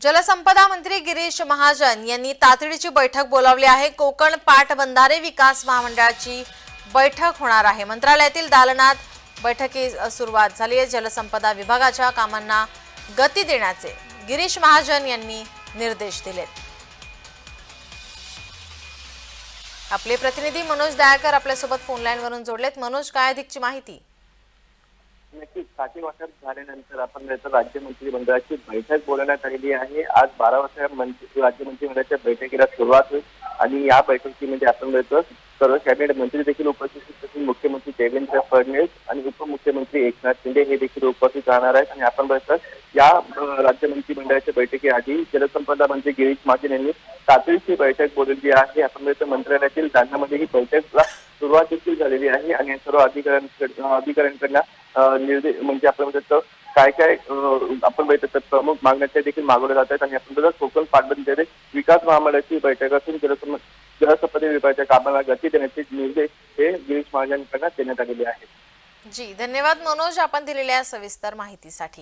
जलसंपदा मंत्री गिरीश महाजन यांनी तातडीची बैठक बोलावली आहे. कोकण पाटबंधारे विकास महामंडळाची बैठक होणार आहे. मंत्रालयातील दालनात बैठकीस सुरुवात झाली आहे. जलसंपदा विभागाच्या कामांना गती देण्याचे गिरीश महाजन यांनी निर्देश दिलेत आपले प्रतिनिधी मनोज दयाकर आपल्यासोबत फोन लाईनवरून जोडलेत. मनोज काय अधिकची माहिती? नक्कीच साठी वाटप झाल्यानंतर आपण राज्य मंत्रिमंडळाची बैठक बोलवण्यात आलेली आहे. आज बारा वाजता मंत्री राज्य मंत्रिमंडळाच्या बैठकीला सुरुवात होईल आणि या बैठकीमध्ये आपण बघतो सर्व कॅबिनेट मंत्री देखील उपस्थित असून मुख्यमंत्री देवेंद्र फडणवीस आणि उपमुख्यमंत्री एकनाथ शिंदे हे देखील उपस्थित राहणार आहेत. आणि आपण बघतो या राज्य मंत्रिमंडळाच्या बैठकीआधी जलसंपदा मंत्री गिरीश महाजन यांनी तातडीची बैठक बोलवली आहे. आपण बघतो मंत्रालयातील दालनामध्ये ही बैठकला सुरुवात देखील झालेली आहे. आणि सर्व अधिकाऱ्यांकडे अधिकाऱ्यांकडनं निर्देश म्हणजे आपण म्हणतो काय काय आपण बैठक प्रमुख मागण्या देखील मागवल्या जात आहेत आणि आपण कोकण पाटबंधारे विकास महामंडळाची बैठक असून जलसंपदा विभागाच्या कामाला गती देण्याचे निर्देश हे गिरीश महाजनांकडनं देण्यात आलेले आहेत. जी धन्यवाद मनोज आपण दिलेल्या सविस्तर माहितीसाठी.